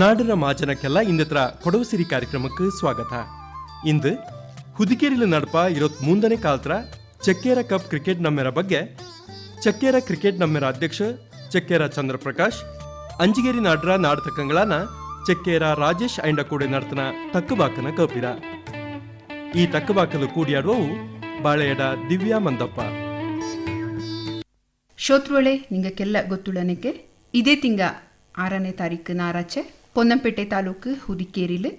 ನಾಡಿನ ಮಾಜನಕ್ಕೆಲ್ಲ ಇಂದತ್ರ ಕೊಡವು ಸಿರಿ ಕಾರ್ಯಕ್ರಮಕ್ಕೆ ಸ್ವಾಗತ. ಇಂದು ಹುದಿಕೇರಿಲು ನಡಪ ಇರೋತ್ ಮುಂದನೇ ಕಾಲತ್ರ ಚಕ್ಕೇರ ಕಪ್ ಕ್ರಿಕೆಟ್ ನಮ್ಮೆರ ಬಗ್ಗೆ ಚಕ್ಕೇರ ಕ್ರಿಕೆಟ್ ನಮ್ಮೆರ ಅಧ್ಯಕ್ಷ ಚಕ್ಕೇರ ಚಂದ್ರಪ್ರಕಾಶ್, ಅಂಜಿಗೇರಿ ನಾಡ್ರ ನಾಡ ತಕ್ಕಂಗಳನ್ನ ಚಕ್ಕೇರ ರಾಜೇಶ್ ಐಂಡ ಕೂಡ ನಡ್ತನ ತಕ್ಕಬಾಕನ ಕಪಿರ. ಈ ತಕ್ಕಬಾಕಲು ಕೂಡಿಯಾಡುವವು ಬಾಳೆಯಡ ದಿವ್ಯಾ ಮಂದಪ್ಪ. ಶೋತ್ರುಳೆ ನಿಂಗಕ್ಕೆಲ್ಲ ಗೊತ್ತುಳ್ಳನಕ್ಕೆ ಇದೇ ತಿಂಗ ಆರನೇ ತಾರೀಕು ನಾರಾಚೆ ಪೊನ್ನಂಪೇಟೆ ತಾಲೂಕು ಹುದಿಕೇರಿಲ್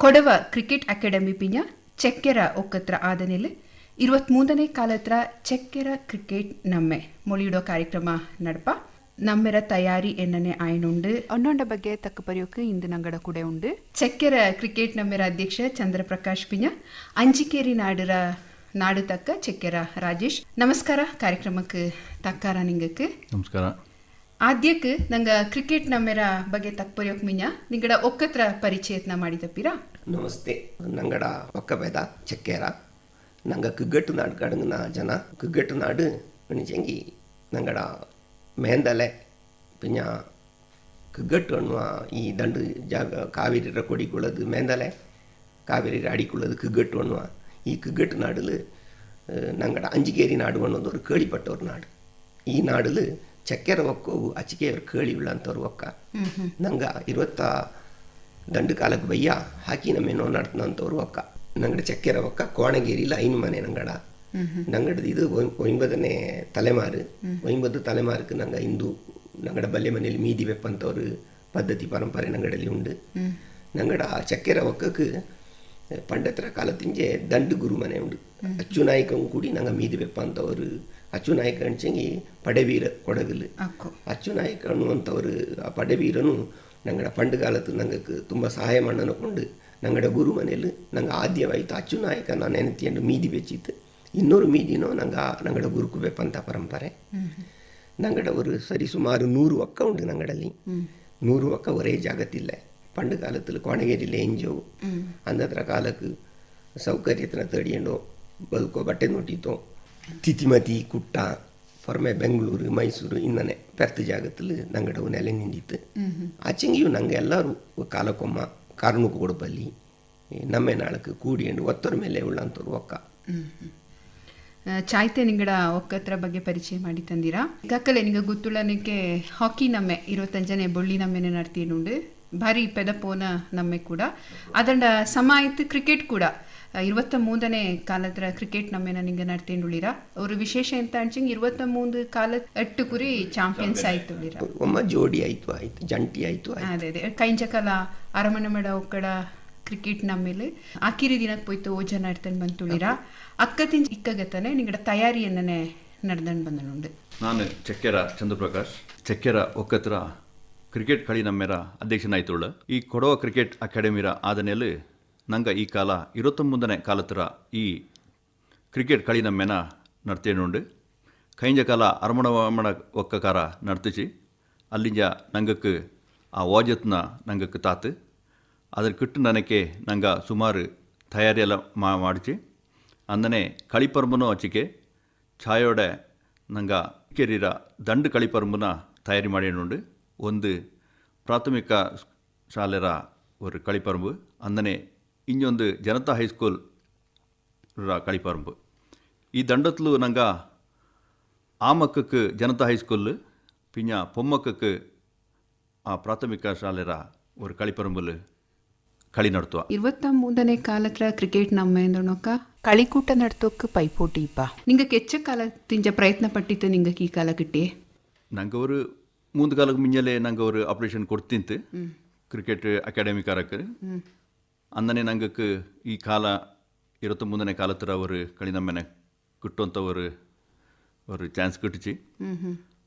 ಕೊಡವ ಕ್ರಿಕೆಟ್ ಅಕಾಡೆಮಿ ಪಿಂಜ ಚೆಕ್ಕೆರ ಒಕ್ಕತ್ರ ಆದನೆಲ್ ಇರುವತ್ಮೂರನೇ ಕಾಲತ್ರ ಚೆಕ್ಕೆರ ಕ್ರಿಕೆಟ್ ನಮ್ಮೆ ಮೊಳಿಯಿಡೋ ಕಾರ್ಯಕ್ರಮ ನಡಪ ನಮ್ಮೆರ ತಯಾರಿ ಎನ್ನನೆ ಆಯ್ನುಂಡು ಅನ್ನೊಂಡ ಬಗ್ಗೆ ತಕ್ಕ ಪರಿಯೋಕೆ ಇಂದು ನಂಗಡ ಕೂಡ ಉಂಡು ಚೆಕ್ಕೆರ ಕ್ರಿಕೆಟ್ ನಮ್ಮರ ಅಧ್ಯಕ್ಷ ಚಂದ್ರಪ್ರಕಾಶ್ ಪಿಂಜ ಅಂಜಿಕೆರಿ ನಾಡರ ನಾಡು ತಕ್ಕ ಚೆಕ್ಕೆರ ರಾಜೇಶ್ ನಮಸ್ಕಾರ ಕಾರ್ಯಕ್ರಮಕ್ಕೆ ತಕ್ಕಾರ ನಿಂಗಕ್ಕೆ ನಮಸ್ಕಾರ ಆದ್ಯಕ್ಕೆ ನಂಗೆ ಕ್ರಿಕೆಟ್ ನಮ್ಮೆರ ಬಗ್ಗೆ ತಕ್ಪರ್ಯೋಕ್ ಮಿಂಜ ನಿಂಗಡ ಒಕ್ಕತ್ರ ಪರಿಚಯತ್ನ ಮಾಡಿದಪ್ಪಿರಾ ನಮಸ್ತೆ. ನಂಗಡ ಒಕ್ಕಬೇದ ಚೆಕ್ಕೇರ. ನಂಗ ಕ್ರಿಕೆಟ್ ನಾಡು ಕಡಂಗನ ಜನ. ಕ್ರಿಕೆಟ್ ನಾಡು ನಿಜಂಗಿ ನಂಗಡ ಮೇಂದಲೆ ಪಿಂಜ ಕ್ರಿಕೆಟ್ ಅನ್ನುವ ಈ ದಂಡು ಜಾಗ ಕಾವೇರಿ ಕೊಡಿಕೊಳ್ಳೋದು ಮೇಂದಲೆ ಕಾವೇರಿ ಅಡಿಕೊಳ್ಳೋದು ಕ್ರಿಕೆಟ್ ಅನ್ನುವ ಈ ಕ್ರಿಕೆಟ್ ನಾಡಲು ನಂಗಡ ಅಂಜಿಗೇರಿ ನಾಡು ಅನ್ನೋದು ஒரு ಕೇಳಿಪಟ್ಟವ್ರ ನಾಡು. ಈ ನಾಡಲು ಚಕ್ಕೆರೆ ಒಕ್ಕು ಅಚಿಕೆಯವರು ಕೇಳಿವಿಲ್ಲ ಅಂತವ್ರು ಒಕ್ಕ ನಂಗೆ ಇರುವತ್ತ ದಂಡು ಕಾಲಕ್ಕೆ ಬಯ್ಯ ಹಾಕಿ ನಮ್ಮೇನೋ ನಡ್ತಂತವ್ರು ಒಕ್ಕ ನಂಗಡ ಚಕ್ಕೆರೆ ಒಕ್ಕ ಕೋಣಗೇರಿಲ ಐನು ಮನೆ ನಂಗಡ. ನಂಗಡದು ಇದು ಒಂಬತ್ತನೇ ತಲೆಮಾರು. ಒಂಬತ್ತು ತಲೆಮಾರುக்கு நாங்கள் இந்து நங்கட பல்ய மனையில் மீதி வெப்பந்த ஒரு பத்ததி பரம்பரை நங்கடலி உண்டு நங்கட சக்கரை ஒக்கக்கு பண்டத்திர காலத்திஞ்சே தண்டு குரு மனை உண்டு அச்சுநாயக்கம் கூடி நாங்கள் மீதி வெப்பந்த ஒரு ಅಚ್ಚು ಅಚ್ಚುನಾಯಕ ಅಣ್ಚಂಗಿ ಪಡೆವೀರ ಕೊಡಗಲು ಅಚ್ಚುನಾಯಕ ಅನ್ನುವಂಥವರು ಆ ಪಡೆವೀರನು ನಂಗಡ ಪಂಡು ಕಾಲತ್ತು ನಂಗಕ್ಕೆ ತುಂಬ ಸಹಾಯ ಮಾಡನ ಕೊಂಡು ನಂಗಡ ಗುರು ಮನೆಯಲ್ಲಿ ನಂಗೆ ಆದ್ಯವಾಯಿತು ಅಚ್ಚುನಾಯಕ ನಾನು ನೆನತಿಯನ್ನು ಮೀದಿ ಬೆಚ್ಚಿತ್ತು ಇನ್ನೊರು ಮೀದಿನೋ ನಂಗೆ ನಂಗಡ ಗುರುಕು ಬೆಪ್ಪಂಥ ಪರಂಪರೆ ನಂಗಡ ஒரு ಸರಿ ಸುಮಾರು ನೂರು ಒಕ್ಕ உண்டு நங்கடலி ನೂರು ಒಕ್ಕ ಒರೇ ಜಾಗತ್ತಿಲ್ಲ பண்டு ಕಾಲದಲ್ಲಿ கோணகிரியில் எஞ்சோ ಅಂದತ್ರ ಕಾಲಕ್ಕೆ சௌகரியத்தின தேடியண்டோம் பதுக்கோ பட்டை நோட்டித்தோம் ತಿತಿಮತಿ ಕುಟ್ಟ പുറമെ ಬೆಂಗಳೂರು ಮೈಸೂರು ಇನ್ನನೆ ಪೆರ್ತ ಜಾಗದಲ್ಲಿ ನಂಗಡವು ನೆಲೆ ನಿಂದಿತ್ತು. ಆಚೆಂಗಿಯು ನಂಗೆ ಎಲ್ಲರೂ ಕಾಲಕೊಮ್ಮ ಕಾರಣಕ್ಕೂ ಕೊಡಬಲ್ಲಿ ನಮ್ಮೆ ನಾಳಕ್ಕೆ ಕೂಡಿಯಂಡು ಒತ್ತರ ಮೇಲೆ ಉಳ್ಳಂತವ್ರು ಒಕ್ಕ. ಚಾಯ್ತೆ ನಿಂಗಡ ಒಕ್ಕತ್ರ ಬಗ್ಗೆ ಪರಿಚಯ ಮಾಡಿ ತಂದಿರಾ? ಕಕ್ಕಲೆ ನಿಂಗೆ ಗೊತ್ತುಳ್ಳನಕ್ಕೆ ಹಾಕಿ ನಮ್ಮೆ ಇರುವತ್ತಂಜನೆ ಬೊಳ್ಳಿ ನಮ್ಮೆನೆ ನಡ್ತೀನುಂಡು. ಭಾರಿ ಪೆದಪೋನ ನಮ್ಮೆ ಕೂಡ. ಅದಂಡ ಸಮ ಕ್ರಿಕೆಟ್ ಕೂಡ. ഇരുപത്ത ಮೂರನೇ ಕಾಲದ ಕ್ರಿಕೆಟ್ ನಮ್ಮೇನ ನಿಂಗೆ ನಡ್ತಿಂಡುಳಿರ ಅವರು ವಿಶೇಷ ಎಂತ ಅಂಚಿಂಗ್ ಇರುವತ್ತ ಮೂರು ಕಾಲ ಎಟ್ಟು ಕುರಿ ಚಾಂಪಿಯನ್ಸ್ ಆಯ್ತು ಒಮ್ಮ ಜೋಡಿ ಆಯ್ತು ಆಯ್ತು ಜಂಟಿ ಆಯ್ತು ಅದೇ ಅದೇ. ಕೈಂಜ ಕಾಲ ಅರಮನೆ ಮಡ ಒಕ್ಕಡ ಕ್ರಿಕೆಟ್ ನಮ್ಮೇಲೆ ಆಕಿರಿ ದಿನಕ್ಕೆ ಪೋಯ್ತು ಓ ಜನ ಅಕ್ಕ ಬಂತುಳಿರ ಅಕ್ಕತಿಂಜ ಇಕ್ಕಗತನೆ ನಿಂಗಡ ತಯಾರಿಯನ್ನೇ ನಡೆದಂಡು ಬಂದನುಂಡು ನಾನು ಚಕ್ಕೆರ ಚಂದ್ರಪ್ರಕಾಶ್. ಚಕ್ಕೆರ ಒಕ್ಕತ್ರ ಕ್ರಿಕೆಟ್ ಕಳಿ ನಮ್ಮೆರ ಅಧ್ಯಕ್ಷನಾಯ್ತುಳ್ಳ ಈ ಕೊಡವ ಕ್ರಿಕೆಟ್ ಅಕಾಡೆಮಿರ ಆದನೆಯಲ್ಲಿ ನಂಗೆ ಈ ಕಾಲ ಇರುವತ್ತೊಂಬನೇ ಕಾಲ ಈ ಕ್ರಿಕೆಟ್ ಕಳಿ ನಮ್ಮೆನ ನಡ್ತೇನುಂಡು ಕೈಂಜ ಕಾಲ ಅರಮಣವಮಣ ಒಕ್ಕಕಾರ ನಡ್ತಿಚಿ ಅಲ್ಲಿಂಜ ನಂಗಕ್ಕೆ ಆ ಓಜತ್ನ ನಂಗಕ್ಕೆ ತಾತು ಅದ್ರ ಕಿಟ್ಟು ನನಗೆ ನಂಗೆ ಸುಮಾರು ತಯಾರಿಯೆಲ್ಲ ಮಾ ಮಾಡಿಸಿ ಅಂದನೆ ಕಳಿಪರ್ಬನೂ ಹಚ್ಚಿಕೆ ಛಾಯೋಡೆ ನಂಗೆ ಕೇರಿರ ದಂಡು ಕಳಿಪರ್ಬನ ತಯಾರಿ ಮಾಡೇನುಂಡು ಒಂದು ಪ್ರಾಥಮಿಕ ಶಾಲೆರ ஒரு ಕಳಿಪರಂಬು அந்தனே ಇನ್ನೊಂದು ಜನತಾ ಹೈಸ್ಕೂಲ್ ರ ಕಳಿಪರ್ಮು ಈ ದಂಡತ್ಲು ನಂಗ ಆಮಕ್ಕಕ್ಕೆ ಜನತಾ ಹೈಸ್ಕೂಲ್ ಪಿಂಜ ಪೊಮ್ಮಕ್ಕಕ್ಕೆ ಆ ಪ್ರಾಥಮಿಕ ಶಾಲೆರ ஒரு களிப்பரம்பல் களி நடத்துவா ಇರುವತ್ತ ಮೂರನೇ ಕಾಲತ್ರ ಕ್ರಿಕೆಟ್ ನಮ್ಮ ಎಂದೊಣಕ ಕಳಿಕೂಟ ನಡ್ತೋಕ್ ಪೈಪೋಟಿ ಇಪ್ಪ ನಿಂಗ ಕೆಚ್ಚ ಕಾಲ ತಿಂಜ ಪ್ರಯತ್ನ ಪಟ್ಟಿತ್ತು ನಿಂಗ ಈ ಕಾಲ ಕಿಟ್ಟಿ நாங்கள் ஒரு மூன்று காலுக்கு முன்னாலே நாங்கள் ஒரு ஆப்ரேஷன் கொடுத்திந்து ಕ್ರಿಕೆಟ್ ಅಕಾಡೆಮಿಕಾರಕ್ಕೆ ಅಂದನೇ ನಂಗಕ್ಕೆ ಈ ಕಾಲ ಇರುತ್ತ ಮುಂದನೇ ಕಾಲತ್ತರ ಅವರು ಕಳಿನಮ್ಮನೆ ಕಿಟ್ಟುವಂಥ ಅವರು ஒரு சான்ஸ் கிட்டுச்சு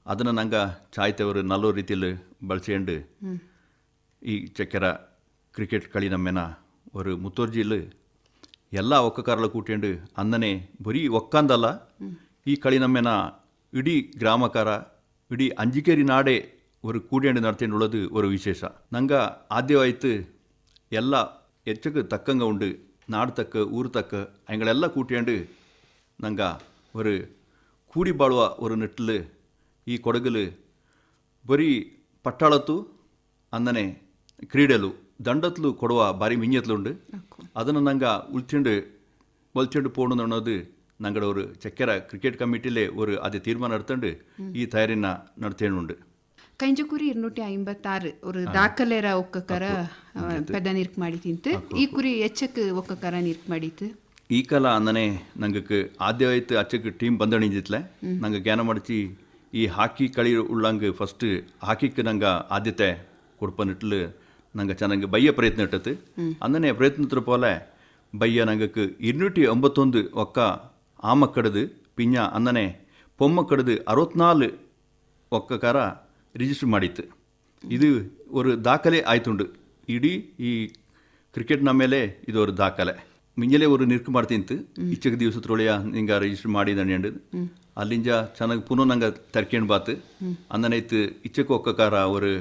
அதனை நாங்கள் சாய்த்த ஒரு நல்ல ரீதியில் பழிச்சேண்டு ಈ ಚಕ್ಕೆರ ಕ್ರಿಕೆಟ್ ಕಳಿನಮ್ಮೆನ ஒரு ಮುತ್ತೋರ್ಜಿಲ್ ಎಲ್ಲ ಒಕ್ಕಕಾರಲ ಕೂಟೇಂಡು ಅಂದನೆ ಬರೀ ಒಕ್ಕಂದಲ್ಲ ಈ ಕಳಿನಮ್ಮೆನ ಇಡೀ ಗ್ರಾಮಕಾರ ಇಡೀ ಅಂಜಿಕೇರಿ ನಾಡೆ ஒரு கூடேண்டு நடத்தின்னு உள்ளது ஒரு விசேஷம் நாங்கள் ஆத்தியவாய்த்து எல்லா ಎಚ್ಚಕ್ಕೆ ತಕ್ಕಂಗೆ ಉಂಡು ನಾಡು ತಕ್ಕ ಊರು ತಕ್ಕ ಅವುಗಳೆಲ್ಲ ಕೂಟ್ಕೊಂಡು ನಂಗೆ ஒரு கூடி பாடுவா ஒரு நெட்டில் ಈ ಕೊಡಗಲು ಬರೀ ಪಟ್ಟಾಳತ್ತು ಅಂದನೆ ಕ್ರೀಡೆಲು ದಂಡತ್ಲು ಕೊಡುವ ಬಾರಿ ಮಿಂಜತ್ಲುಂಡು ಅದನ್ನು ನಂಗೆ ಉಳ್ತಿಂಡು ಒಲ್ಚಂಡು ಪೋಣು ಅನ್ನೋದು ನಂಗಡ ஒரு செக்கர கிரிக்கெட் கமிட்டியிலே ஒரு அது தீர்மானம் எடுத்துண்டு ஈ தயாரினா நடத்தேனுண்டு ಕೈಂಜಕುರಿ ഇരുന്നൂറ്റി ಐಂಬತ್ತಾರು ஒரு ದಾಖಲೆರ ಒಕ್ಕಕರ ಪೆದ ನಿರ್ಕ್ ಮಾಡಿ ತಿಂತು ಈ ಕುರಿ ಎಚ್ಚಕ್ ಒಕ್ಕಕರ ನಿರ್ಕ್ ಮಾಡಿತ್ತು ಈ ಕಾಲ ಅಂದನೆ ನಂಗಕ್ಕೆ ಆದ್ಯವಾಯ್ತು ಅಚ್ಚಕ್ಕೆ ಟೀಮ್ ಬಂದಣಿಜಿತ್ಲೆ ನಂಗೆ ಜ್ಞಾನ ಮಡಚಿ ಈ ಹಾಕಿ ಕಳಿ ಉಳ್ಳಂಗೆ ಫಸ್ಟ್ ಹಾಕಿಕ್ಕೆ ನಂಗೆ ಆದ್ಯತೆ ಕೊಡ್ಪನಿಟ್ಲು ನಂಗೆ ಚೆನ್ನಾಗಿ ಬಯ್ಯ ಪ್ರಯತ್ನ ಇಟ್ಟತ್ತು ಅಂದನೆ ಪ್ರಯತ್ನತ್ರ ಪೋಲೆ ಬಯ್ಯ ನಂಗಕ್ಕೆ ഇരുന്നൂറ്റി ಒಂಬತ್ತೊಂದು ಒಕ್ಕ ಆಮಕ್ಕಡದು ಪಿಂಜ ಅಂದನೆ பொம்மக்கடுது ಅರವತ್ನಾಲು ಒಕ್ಕಕಾರ ರಿಜಿಸ್ಟರ್ ಮಾಡಿತ್ತು. ಇದು ಒಂದು ದಾಖಲೆ ಆಯ್ತುಂಡು. ಇಡೀ ಈ ಕ್ರಿಕೆಟ್ನ ಮೇಲೆ ಇದು ಒಂದು ದಾಖಲೆ. ಮಿಂಜಲೆ ಅವರು ನಿರ್ಕು ಮಾಡ್ತಿಂತು ಇಚ್ಚಕ್ಕೆ ದಿವ್ಸದ್ರೊಳೆಯ ನಿಂಗ ರಿಜಿಸ್ಟರ್ ಮಾಡಿ ನಂಡು ಅಲ್ಲಿಂದ ಚೆನ್ನಾಗಿ ಪುನಃ ನಂಗೆ ತರ್ಕೊಂಡು ಬಾತು. ಅಂದನೈತು ಇಚ್ಚಕ್ಕೆ ಒಕ್ಕಕಾರ ಅವರು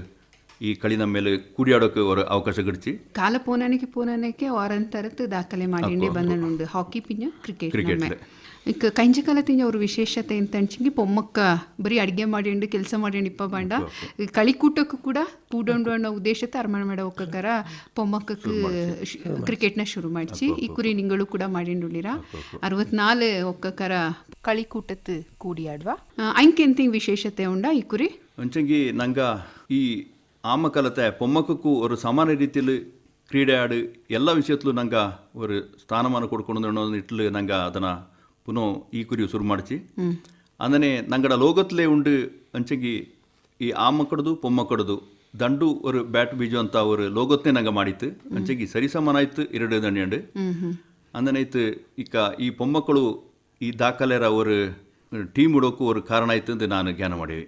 ಈ ಕಳಿ ನಮ್ಮ ಮೇಲೆ ಕೂಡಿಯಾಡೋಕೆ ಅವಕಾಶ ಗಿಡ್ಚಿ ಕಾಲ ಪೋನನಿಗೆ ಪೋನನಕ್ಕೆ ವಾರಂತರತ್ ದಾಖಲೆ ಮಾಡಿ ಬಂದನುಂಡು ಹಾಕಿ. ಪಿಂಜ ಕ್ರಿಕೆಟ್ ಕ್ರಿಕೆಟ್ ಈಗ ಕೈಂಜ ಕಾಲ ತಿಂಜ ಅವ್ರ ವಿಶೇಷತೆ ಅಂತ ಅನ್ಸಿಂಗಿ ಪೊಮ್ಮಕ್ಕ ಬರೀ ಅಡಿಗೆ ಮಾಡಿಂಡು ಕೆಲಸ ಮಾಡಿಂಡಿಪ್ಪ ಇಪ್ಪ ಬಂಡ. ಕಳಿ ಕಳಿಕೂಟಕ್ಕೂ ಕೂಡ ಕೂಡೊಂಡು ಅನ್ನೋ ಉದ್ದೇಶತೆ ಅರ್ಮಾಣ ಮಾಡೋ ಒಕ್ಕಕರ ಪೊಮ್ಮಕ್ಕಕ್ಕೆ ಕ್ರಿಕೆಟ್ನ ಶುರು ಮಾಡಿಸಿ. ಈ ಕುರಿ ನಿಂಗಳು ಕೂಡ ಮಾಡಿಂಡುಳಿರ ಅರವತ್ನಾಲು ಕಳಿ ಕಳಿಕೂಟತ್ ಕೂಡಿಯಾಡ್ವಾ. ಅಂಕೆ ಎಂತಿಂಗ್ ವಿಶೇಷತೆ ಉಂಡ ಈ ಕುರಿ? ಅಂಚಂಗಿ ನಂಗ ಈ ಆಮಕಲತೆ ಪೊಮ್ಮಕ್ಕೂ ஒரு ಸಮಾನ ರೀತಿಯಲ್ಲಿ ಕ್ರೀಡೆ ಆಡು ಎಲ್ಲ ವಿಷಯತ್ಲು ನಂಗ ஒரு ಸ್ಥಾನಮಾನ ಕೊಡ್ಕೊಂಡು ಅನ್ನೋ ನಿಟ್ಲು ನಂಗ ಅದನ್ನ ಪುನಃ ಈ ಕುರಿ ಶುರು ಮಾಡಿಸಿ ಅಂದನೆ ನಂಗಡ ಲೋಗತ್ಲೆ ಉಂಡು ಅಂಚಂಗಿ ಈ ಆಮಕ್ಕಡದು ಪೊಮ್ಮಕ್ಕಡದು ದಂಡು ஒரு ಬ್ಯಾಟ್ ಬೀಜು ಅಂತ ஒரு ಲೋಗತ್ನೆ ನಂಗ ಮಾಡಿತ್ತು ಅಂಚಂಗಿ ಸರಿಸಮಾನಾಯ್ತು ಎರಡು ದಂಡ್ಯಂಡು ಅಂದನೈತು ಇಕ್ಕ ಈ ಪೊಮ್ಮಕ್ಕಳು ಈ ದಾಖಲೆರ ஒரு ಟೀಮ್ ಉಡೋಕ್ಕೂ ஒரு ಕಾರಣ ಆಯ್ತು ಅಂತ ನಾನು ಜ್ಞಾನ ಮಾಡೀವಿ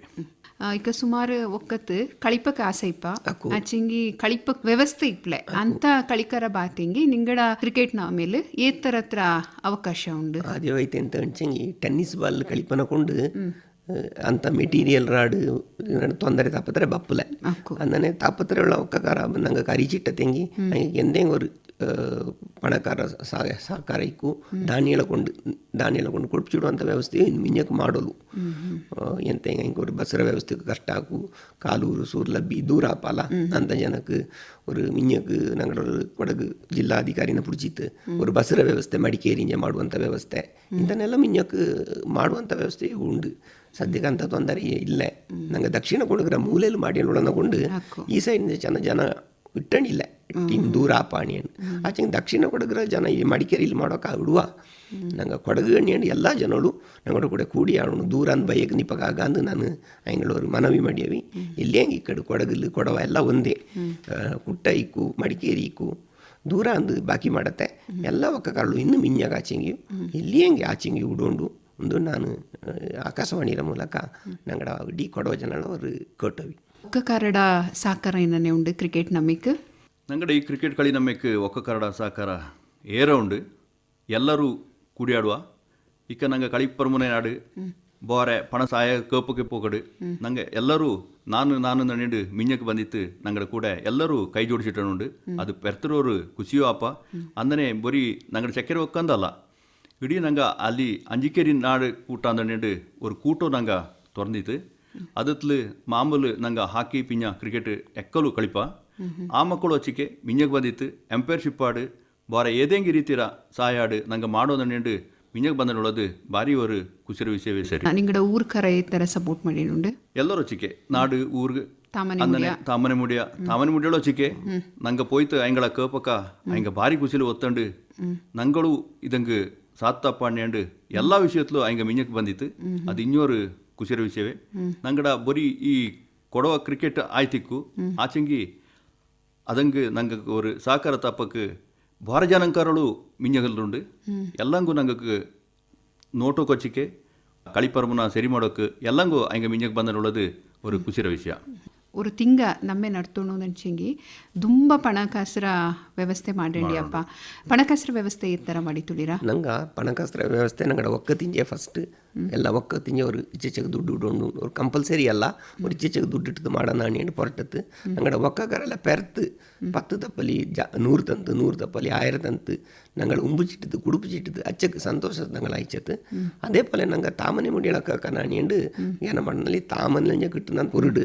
ಇಕ ಸುಮಾರು ಒಕ್ಕತ್ತು ಕಳಿಪಕ್ಕೆ ಆಸೆ ಇಪ್ಪ ಆಚಿಂಗಿ ಕಳಿಪಕ್ ವ್ಯವಸ್ಥೆ ಇಪ್ಲೆ ಅಂತ ಕಳಿಕರ ಬಾತಿಂಗಿ ನಿಂಗಡ ಕ್ರಿಕೆಟ್ ನ ಮೇಲೆ ಏತರ ಹತ್ರ ಅವಕಾಶ ಉಂಡು ಅದೇವೈತೆ ಅಂತ ಅಂಚಿಂಗಿ ಟೆನ್ನಿಸ್ ಬಾಲ್ ಕಳಿಪನ ಕೊಂಡು ಅಂತ ಮೆಟೀರಿಯಲ್ ರಾಡು ತೊಂದರೆ ತಾಪತ್ರೆ ಬಪ್ಪುಲೆ ಅಂದನೆ ತಾಪತ್ರೆ ಉಳ್ಳ ಒಕ್ಕಕಾರ ನಂಗೆ ಕರಿಚಿಟ್ಟ ತೆಂಗಿ ಎಂದೇ ஒரு ಪಣಕಾರ ಸಹಕಾರ ಇಕ್ಕು ಧಾನ್ಯಲ ಕೊಂಡು ಧಾನ್ಯಲ ಕೊಂಡು ಕೊಡ್ಪಿಡುವಂಥ ವ್ಯವಸ್ಥೆ ಇನ್ನು ಮಿಂಜಕ್ಕೆ ಮಾಡೋದು ಎಂತ ಹಿಂಗೆ ஒரு ಬಸ್ರ ವ್ಯವಸ್ಥೆಗೆ ಕಷ್ಟ ಆಕು ಕಾಲೂರು ಸೂರ್ಲಬ್ಬಿ ದೂರ ಪಾಲ ಅಂತ ಜನಕ್ಕೆ ஒரு மிஞ்சக்கு நாங்கள் ஒரு கொடகு ಜಿಲ್ಲಾಧಿಕಾರಿನ ಪುಡಿಚಿತ್ತು ஒரு ಬಸ್ರ ವ್ಯವಸ್ಥೆ ಮಡಿಕೇರಿಂಜ ಮಾಡುವಂಥ ವ್ಯವಸ್ಥೆ ಇಂಥನ್ನೆಲ್ಲ ಮಿಂಜಕ್ಕೆ ಮಾಡುವಂಥ ವ್ಯವಸ್ಥೆ ಉಂಡು ಸದ್ಯಕ್ಕೆ ಅಂಥ ತೊಂದರೆ ಇಲ್ಲ ನಂಗೆ ದಕ್ಷಿಣ ಕೊಡಗರ ಮೂಲೆಯಲ್ಲಿ ಮಾಡಿ ಒಳಗೊಂಡು ಈ ಸೈಡಿಂದ ಜನ ಜನ ಇಟ್ಟಣಿಲ್ಲ ಟೀಮ್ ದೂರ ಪಾಣಿಯನ್ನು ಆಚೆ ದಕ್ಷಿಣ ಕೊಡಗರ ಜನ ಈ ಮಡಿಕೇರಿಲಿ ಮಾಡೋಕೆ ಬಿಡುವ ನಂಗೆ ಕೊಡಗು ಎಣ್ಣೆ ಎಲ್ಲ ಜನಗಳು ನಂಗಡ ಕೂಡ ಕೂಡಿ ಆಡೋಣ ದೂರ ಅಂದ್ ಬೈಯಕ್ಕೆ ಆಗ ಅಂದು ನಾನು ಅಂಗಳವರು ಮನವಿ ಮಾಡ್ಯವಿ. ಹೆಂಗೆ ಈ ಕಡೆ ಕೊಡಗಲು ಕೊಡವ ಎಲ್ಲ ಒಂದೇ. ಆ, ಕುಟ್ಟ ಇಕ್ಕು ಮಡಿಕೇರಿ ಇಕ್ಕು ದೂರ ಅಂದು ಬಾಕಿ ಮಾಡತ್ತೆ. ಎಲ್ಲ ಒಕ್ಕ ಕಾಳು ಇನ್ನು ಮಿಂಜಾಗ ಆಚೆಂಗಿ ಇಲ್ಲಿ ಹೆಂಗೆ ಆಚೆಂಗಿ ಉಡೋಂಡು ಒಂದು ನಾನು ಆ, ಆಕಾಶವಾಣಿಯ ಮೂಲಕ ನಂಗಡ ಇಡೀ ಕೊಡವ ಜನಗಳು ಕೊಟ್ಟವಿ ಒಕ್ಕಕಾರಡ ಸಾಕಾರ ಏನೇ ಉಂಡು ಕ್ರಿಕೆಟ್ ನಮಿಕ್. ನಂಗಡ ಈ ಕ್ರಿಕೆಟ್ കളി ನಮ್ಮಕ್ಕೆ ಒಕ್ಕ ಕರಡ ಸಹಕಾರ ಏರ ಉಂಡು ಎಲ್ಲರೂ ಕೂಡಿಯಾಡುವ ಇಕ್ಕ ನಂಗೆ ಕಳಿಪ್ಪರ್ಮುನೆ ನಾಡು ಬೋರೆ ಪಣ ಸಹಾಯ ಕೇಪಕ್ಕೆ ಪೋಗಡು ನಂಗೆ ಎಲ್ಲರೂ ನಾನು ನಾನು ನಣಿಡು ಮಿಂಜಕ್ಕೆ ಬಂದಿತ್ತು ನಂಗಡ ಕೂಡ ಎಲ್ಲರೂ ಕೈ ಜೋಡಿಸಿಟ್ಟನುಂಡು ಅದು ಪೆರ್ತರೋರು ಖುಷಿಯೋ ಅಪ್ಪ ಅಂದನೆ ಬರೀ ನಂಗಡ ಚಕ್ಕೆರೆ ಒಕ್ಕಂದಲ್ಲ ಇಡೀ ನಂಗ ಅಲ್ಲಿ ಅಂಜಿಕೇರಿ ನಾಡು ಕೂಟ ಅಂದಣಿಡು ஒரு கூட்டம் ನಂಗ ತೊರಂದಿತ್ತು ಅದತ್ಲು ಮಾಮೂಲು ನಂಗ ಹಾಕಿ ಪಿಂಜ ಕ್ರಿಕೆಟ್ ಎಕ್ಕಲು ಕಳಿಪ ಆ ಮಕ್ಕಳು ಹಚ್ಚಿಕೆ ಮಿಂಜಕ್ಕೆ ಬಂದಿತ್ತು ಎಂಪೈರ್ಶಿಪ್ ಆಡು ಬಾರ ಏದೇಂಗಿ ರೀತಿರ ಸಹಾಯ ಆಡು ನಂಗೆ ಮಾಡೋದನ್ನೆಂಡು ಮಿಂಜಕ್ಕೆ ಬಂದನುಳ್ಳದು ಭಾರಿ ஒரு ಕುಸಿರ ವಿಷಯವೇ ಸರಿ ನಿಂಗಡ ಊರ್ ಕರ ಈ ಥರ ಸಪೋರ್ಟ್ ಮಾಡಿನುಂಡು ಎಲ್ಲರೂ ಚಿಕ್ಕೆ ನಾಡು ಊರ್ಗ್ ತಾಮನೆ ಅಂದನೆ ತಾಮನೆ ಮುಡಿಯ ತಾಮನೆ ಮುಡಿಯಳೋ ಚಿಕ್ಕೆ ನಂಗ போய்த்து ஐங்கள கேப்பக்க ஐங்க பாரி குசில ஒத்தண்டு நங்களு இதங்கு ಸಾತ್ತಪ್ಪಾಣ್ಯಂಡು ಎಲ್ಲ ವಿಷಯತ್ಲು ಐಂಗ ಮಿಂಜಕ್ಕೆ ಬಂದಿತ್ತು ಅದು ಇನ್ನೊರು ಕುಸಿರ ವಿಷಯವೇ ನಂಗಡ ಬರೀ ಅದಂಗೆ ನಂಗೆ ஒரு ಸಾಕಾರ ತಪ್ಪಕ್ಕೆ ಭಾರ ಜನಂಕಾರಳು ಮಿಂಜಗಲ್ರುಂಡು ಎಲ್ಲಂಗೂ ನಂಗೆ ನೋಟೋಕೊಚ್ಚಿಕೆ ಕಳಿಪರ್ಮನ ಸರಿ ಮಾಡೋಕೆ ಎಲ್ಲಂಗೂ ಐಂಗ ಮಿಂಜಕ್ಕೆ ಬಂದನುಳ್ಳದು ஒரு ಕುಸಿರ ವಿಷಯ ஒரு ತಿಂಗ ನಮ್ಮೆ ನಡ್ತೋಣ ಅಂಚಿಂಗಿ ದುಂಬ ಪಣಕಾಸರ ವ್ಯವಸ್ಥೆ ಮಾಡಂಡಿ ಅಪ್ಪ ಪಣಕಾಸರ ವ್ಯವಸ್ಥೆ ಈ ಥರ ಮಾಡಿ ತುಳಿರ ನಂಗ ಪಣಕಾಸರ ವ್ಯವಸ್ಥೆ ನಂಗಡ ಒಕ್ಕ ತಿಂಜೆ ಫಸ್ಟ್ ಎಲ್ಲ ಒಕ್ಕ ತಿಂಜೆ ಅವ್ರು ಇಚ್ಛೆಚೆಗೆ ದುಡ್ಡು ಇಡೋಣ ಅವ್ರು ಕಂಪಲ್ಸರಿ ಅಲ್ಲ ಅವ್ರು ಇಚ್ಛೆಚೆಗೆ ದುಡ್ಡು ಇಟ್ಟು ಮಾಡೋಣ ಅಣ್ಣಿಂಡು ಹೊರಟತ್ತು ನಂಗಡ ಒಕ್ಕಗಾರಲ್ಲ ಪೆರ್ತು பத்து தப்பலி ஜா நூறு தந்து நூறு தப்பலி ஆயிரம் தந்து நாங்கள் உம்புச்சிட்டுது குடுப்பிச்சிட்டுது அச்சக்கு சந்தோஷத்தை நாங்கள் அயச்சது அதே போல் நாங்கள் தாமனை முடியலக்கா கண்ணாணிண்டு ஏன்னா மண்ணலி தாமன் கிட்டு தான் பொருடு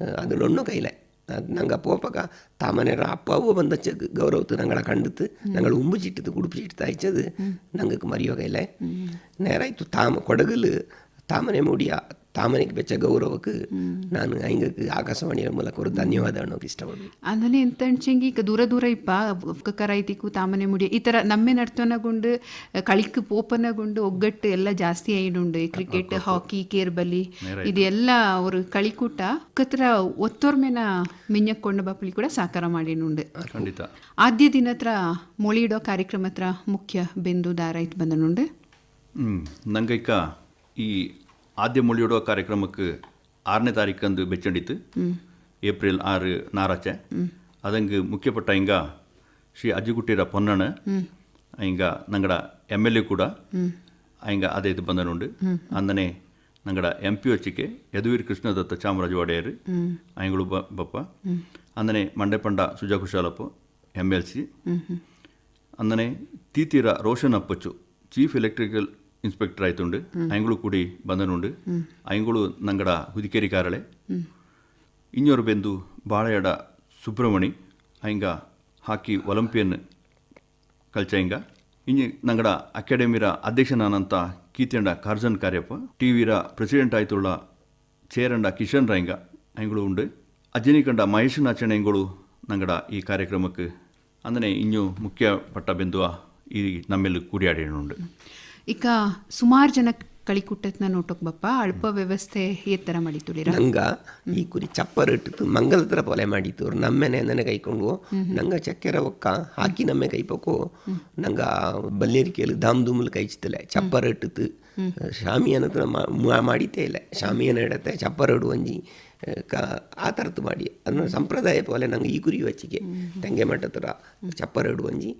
ಅದರಲ್ಲೊನ್ನೂ ಕೈಲೆ ಅದು ನಂಗೆ ಅಪ್ಪಕ್ಕ ತಾಮನೆಯರ ಅಪ್ಪಾವು ಬಂದಚ್ಚ கௌரவத்து நாங்களை கண்டுத்து நாங்கள் உம்பிச்சிட்டு குடிப்பிச்சிட்டு தாய்ச்சது. நாங்களுக்கு மரியோ கையில் நேராக தாம கொடகுல தாமனை முடியா ತಾಮನೆಗೆ ಬೆಚ್ಚ ಗೌರವಕ್ಕೆ ನಾನು ಹಂಗಕ್ಕೆ ಆಕಾಶವಾಣಿಯ ಮೂಲಕ ಅವರು ಧನ್ಯವಾದ ಅನ್ನೋಕೆ ಇಷ್ಟಪಡ್ತೀನಿ ಆಮೇಲೆ ಎಂತ ಅಂಚೆಂಗಿ ಈಗ ದೂರ ದೂರ ಇಪ್ಪ ಕರಾಯ್ತಿಕ್ಕು ತಾಮನೆ ಮುಡಿ ಈ ಥರ ನಮ್ಮೆ ನಡ್ತನಗೊಂಡು ಕಳಿಕ್ ಪೋಪನಗೊಂಡು ಒಗ್ಗಟ್ಟು ಎಲ್ಲ ಜಾಸ್ತಿ ಆಯ್ಡುಂಡು ಕ್ರಿಕೆಟ್ ಹಾಕಿ ಕೇರ್ಬಲಿ ಇದೆಲ್ಲ ಅವರು ಕಳಿಕೂಟ ಕತ್ರ ಒತ್ತೋರ್ಮೆನ ಮಿಂಜಕ್ಕೊಂಡು ಬಪ್ಪಲಿ ಕೂಡ ಸಾಕಾರ ಮಾಡಿನುಂಡು. ಖಂಡಿತ. ಆದ್ಯ ದಿನ ಹತ್ರ ಮೊಳಿ ಇಡೋ ಕಾರ್ಯಕ್ರಮ ಹತ್ರ ಮುಖ್ಯ ಬೆಂದು ದಾರ ಇತ್ತು ಬಂದನುಂಡು ಹ್ಞೂ ನಂಗೈಕ ಈ ಆದ್ಯ ಮொழிಯೋಡುವ ಕಾರ್ಯಕ್ರಮಕ್ಕೆ ಆರನೇ ತಾರೀಕಂದು ಬೆಚ್ಚಂಡಿತ್ತು ಏಪ್ರಿಲ್ ಆರು ನಾರಾಚೆ ಅದಂಗೆ ಮುಖ್ಯಪಟ್ಟ ಹಿಂಗ ಶ್ರೀ ಅಜ್ಜಿಗುಟ್ಟಿರ ಪೊನ್ನಣ ಹಿಂಗ ನಂಗಡ ಎಂ ಎಲ್ ಎ ಕೂಡ ಹಿಂಗ ಅದೇ ಇದು ಬಂದನುಂಡು ಅಂದನೆ ನಂಗಡ ಎಂ ಪಿ ಒಚ್ಚಿಕೆ ಯದುವೀರ್ ಕೃಷ್ಣದತ್ತ ಚಾಮರಾಜ ಒಡೆಯರ್ ಅಯ್ಯಗಳು ಬಪ್ಪ ಅಂದನೆ Mandepanda Suja Kushalappa M L C ಅಂದನೆ Theethira Roshan Appachu chief electrical inspector ಆಯ್ತುಂಡು ಅಯ್ಯಂಗಳು ಕೂಡಿ ಬಂದನುಂಡು ಅಯ್ಯಂಗಳು ನಂಗಡ ಹುದಿಕೇರಿ ಕಾರಳೆ ಇನ್ನೊರು ಬೆಂದು ಬಾಳೆಯಡ ಸುಬ್ರಹ್ಮಣಿ ಅಯ್ಯಂಗ ಹಾಕಿ ಒಲಂಪಿಯನ್ ಕಲ್ಚಯಂಗ ಇನ್ನು ನಂಗಡ ಅಕಾಡೆಮಿರ ಅಧ್ಯಕ್ಷನಾನಂತ ಕೀತೆಂಡ ಕಾರ್ಜನ್ ಕಾರ್ಯಪ್ಪ ಟಿವಿರ ಪ್ರೆಸಿಡೆಂಟ್ ಆಯ್ತುಳ್ಳ ಚೇರಂಡ ಕಿಶನ್ ರಾಯಂಗ ಅಯ್ಯಂಗಳು ಉಂಡು ಅಜ್ಜನಿ ಕಂಡ ಮಹೇಶ್ ನಾಚಣೆ ಎಂಗಳು ನಂಗಡ ಈ ಕಾರ್ಯಕ್ರಮಕ್ಕೆ ಅಂದನೆ ಇನ್ನೂ ಮುಖ್ಯ ಪಟ್ಟ ಬೆಂದುವ ಈ ನಮ್ಮೆಲ್ಲ ಕೂಡಿಯಾಡೇನುಂಡು ಈಗ ಸುಮಾರು ಜನ ಕಳಿಕುಟ್ಟತ್ನ ನೋಟೋಕ್ ಬಪ್ಪ ಅಲ್ಪ ವ್ಯವಸ್ಥೆ ಈ ಥರ ಮಾಡಿತ್ತು ನಂಗ ಈ ಕುರಿ ಚಪ್ಪರ್ ಮಂಗಲ ಹತ್ರ ಪೊಲೆ ಮಾಡಿತ್ತು ಅವ್ರು ನಮ್ಮೆನೆ ನನಗೆ ಕೈಕೊಂಡು ನಂಗ ಚಕ್ಕೆರ ಒಕ್ಕ ಹಾಕಿ ನಮ್ಮೆ ಕೈಪಕ್ಕು ನಂಗ ಬಲ್ಲೇರಿಕೆಯಲ್ಲಿ ಧಾಮ್ ಧೂಮಲ್ ಕೈಚಿತ್ತಲೆ ಚಪ್ಪರ್ ಇಟ್ಟಿತ್ತು ಶಾಮಿಯನ ಮಾಡಿತೇ ಇಲ್ಲ. ಶಾಮಿಯನ ಇಡತ್ತೆ ಚಪ್ಪರ್ ಇಡು ಒಂಜಿ ಕ ಆ ಥರದ್ದು ಮಾಡಿ ಅದನ್ನು ಸಂಪ್ರದಾಯ ಪೋಲೆ ನಂಗೆ ಈ ಗುರಿ ವಚ್ಚಿಗೆ ತಂಗೆ ಮಠತ್ರ ಚಪ್ಪರಡು ಒಂಜಿ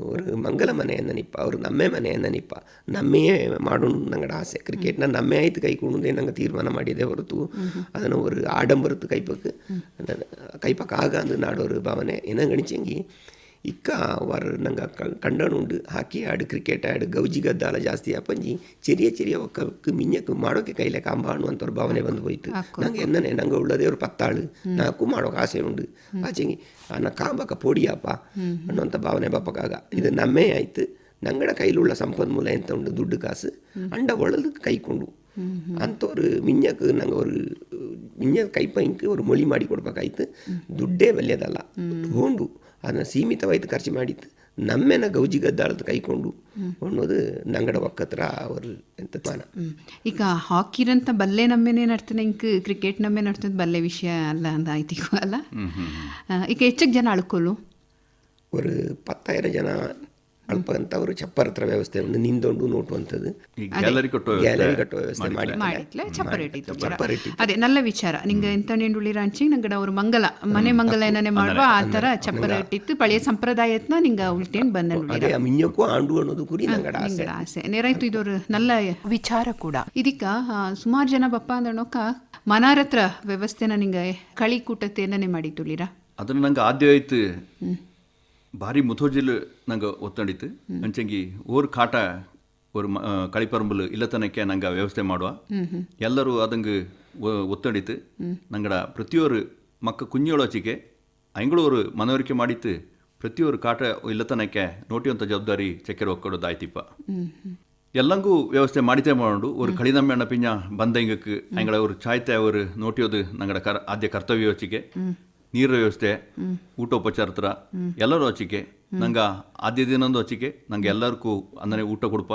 ಅವರು ಮಂಗಲ ಮನೆಯನ್ನು ನಿಪ್ಪ ಅವರು ನಮ್ಮೇ ಮನೆಯನ್ನು ನಿಪ್ಪ ನಮ್ಮೆಯೇ ಮಾಡೋಣ ನಂಗಡ ಆಸೆ ಕ್ರಿಕೆಟ್ನ ನಮ್ಮೇ ಆಯ್ತು ಕೈಗೊಂಡೇ ನಂಗೆ ತೀರ್ಮಾನ ಮಾಡಿದೆ ಹೊರತು ಅದನ್ನು ஒரு ஆடம்பரத்து கைப்பக்கு கைப்பக்கு ஆகாந்து நாடு ஒரு பாவனை என்ன கணிச்சங்கி ಇಕ್ಕ ವಾರ ನಂಗೆ ಕಂಡನು ಉಂಡು ಹಾಕಿ ಆಡು ಕ್ರಿಕೆಟ್ ಆಡು ಗೌಜಿಗದ್ದಾಲ ಜಾಸ್ತಿ ಅಪ್ಪಂಜಿ ಚೆರಿಯ ಚೆರಿಯ ಒಕ್ಕಕ್ಕೆ ಮಿಂಜಕ್ಕೆ ಮಾಡೋಕೆ ಕೈಲೆ ಕಾಂಬ ಅನ್ನುವಂಥವ್ರ ಭಾವನೆ ಬಂದು ಹೋಯ್ತು ನಂಗೆ ಎನ್ನನೆ ನಂಗೆ ಉಳ್ಳದೇವ್ರು ಪತ್ತಾಳು ನಾಲ್ಕು ಮಾಡೋಕೆ ಆಸೆ ಉಂಡು ಆಚೆಗೆ ನಾ ಕಾಂಬಕ ಪೋಡಿಯಪ್ಪ ಅನ್ನುವಂಥ ಭಾವನೆ ಬಾಪಕ್ಕಾಗ ಇದು ನಮ್ಮೇ ಆಯ್ತು ನಂಗಡ ಕೈಲುಳ್ಳ ಸಂಪನ್ಮೂಲ ಎಂತ ಉಂಡು ದುಡ್ಡು ಕಾಸು ಅಂಡ ಒಳದು ಕೈಕೊಂಡು ಅಂತ ஒரு மிஞ்சாக்கு நாங்கள் ஒரு மிஞ்சா கைப்பைக்கு ஒரு மொழி மாடி கொடுப்பாக்காய்த்து துட்டே வெளியதல்ல ஹோண்டு ಅದನ್ನು ಸೀಮಿತವಾಯ್ತು ಖರ್ಚು ಮಾಡಿದ್ದು. ನಮ್ಮೇನ ಗೌಜಿ ಗದ್ದಾಳದ ಕೈಕೊಂಡು ಅನ್ನೋದು ನಂಗಡ ಒಕ್ಕತ್ರ ಅವರು ಎಂತ ಮಾನ ಈಗ ಹಾಕಿರಂತ ಬಲ್ಲೆ ನಮ್ಮೇನೆ ನಡ್ತಾನೆ ಇಂಕ್ ಕ್ರಿಕೆಟ್ ನಮ್ಮೆ ನಡ್ತದೆ ಬಲ್ಲೆ ವಿಷಯ ಅಲ್ಲ ಅಂತ ಆಯ್ತಿಗೂ ಅಲ್ಲ. ಈಗ ಹೆಚ್ಚಿಗೆ ಜನ ಅಳ್ಕೊಲು? ಒಂದು ಪತ್ತಾಯಿರ ಜನ ಅಲ್ಪ ಅಂತ ಅವರು ಚಪ್ಪರ್ ಹತ್ರ ವ್ಯವಸ್ಥೆ ಉಂಟು ನಿಂದೊಂಡು ನೋಟುವಂಥದ್ದು. ಈ ಗ್ಯಾಲರಿ ಕಟ್ಟೋ ಗ್ಯಾಲರಿ ಕಟ್ಟುವ ವ್ಯವಸ್ಥೆ ಮಾಡಿ ಮಾಡಿಟ್ಲೆ ಚಪ್ಪರ್ ಇಟ್ಟಿತ್ತು ಚಪ್ಪರ್ ಇಟ್ಟಿತ್ತು. ಅದೇ ನಲ್ಲ ವಿಚಾರ. ನಿಂಗೆ ಎಂತ ನೆಂಡುಳಿ ರಾಂಚಿ ನಂಗಡ ಅವರು ಮಂಗಲ. ಮನೆ ಮಂಗಲ ಏನನೆ ಮಾಡುವ ಆ ತರ ಚಪ್ಪರ ಇಟ್ಟಿತ್ತು. ಪಳೆಯ ಸಂಪ್ರದಾಯತ್ನ ನಿಂಗ ಉಲ್ಟೇನ್ ಬಂದ ಅದೇ ಮಿಂಜಕ್ಕೂ ಆಂಡು ಅನ್ನೋದು ಕುರಿ ನಂಗಡ ಆಸೆ. ಆಸೆ. ನೇರಾಯ್ತು ಇದೊರು? ನಲ್ಲ ವಿಚಾರ ಕೂಡ. ಇದಕ್ಕ ಸುಮಾರು ಜನ ಬಪ್ಪ ಅಂದಣೋಕ ಮನಾರತ್ರ ವ್ಯವಸ್ಥೆನ ನಿಂಗೆ ಕಳಿ ಏನನೆ ಮಾಡಿ ತುಳಿರಾ ಅದನ್ನ ನಂಗೆ ಆದ್ಯ ಆಯ್ತು. ಭಾರಿ ಮುಥೋಜಿಲ್ ನಂಗೆ ಒತ್ತಂಡಿತ್ತು. ಅಂಚಂಗಿ ಓರ್ ಕಾಟ ஒரு கழிப்பரம்புல இல்லத்தனைக்கே ನಂಗ ವ್ಯವಸ್ಥೆ ಮಾಡುವ. ಎಲ್ಲರೂ ಅದಂಗೆ ಒತ್ತಡಿತು ನಂಗಡ ಪ್ರತಿಯೊರು ಮಕ್ಕ ಕುಂಜೊಳಚಿಗೆ ಅಂಗಳು ஒரு ಮನವರಿಕೆ ಮಾಡಿತ್ತು. ಪ್ರತಿಯೊರು ಕಾಟ ಇಲ್ಲತನಕ್ಕೆ ನೋಟಿಯುವಂಥ ಜವಾಬ್ದಾರಿ ಚೆಕ್ಕರ್ ಒಕ್ಕಡೋದಾಯ್ತಿಪ್ಪ. ಎಲ್ಲಂಗೂ ವ್ಯವಸ್ಥೆ ಮಾಡಿತೇ ಮಾಡು ஒரு ಕಳಿನಮ್ಮೆ ಅಣ್ಣ ಪಿಂಜ ಬಂದಂಗಕ್ಕೆ ಅಂಗಳ ஒரு சாய்த்த ஒரு ನೋಟಿಯೋದು ನಂಗಡ ಕರ್ ಆದ್ಯ ಕರ್ತವ್ಯ ಯೋಚಿಕೆ ನೀರು ವ್ಯವಸ್ಥೆ ಊಟೋಪಚಾರ ಹತ್ರ ಎಲ್ಲರೂ ಹಚ್ಚಿಕೆ. ನಂಗೆ ಆದ್ಯ ದಿನೊಂದು ಹಚ್ಚಿಕೆ ನಂಗೆ ಎಲ್ಲರಿಗೂ ಅಂದರೆ ಊಟ ಕೊಡಪ್ಪ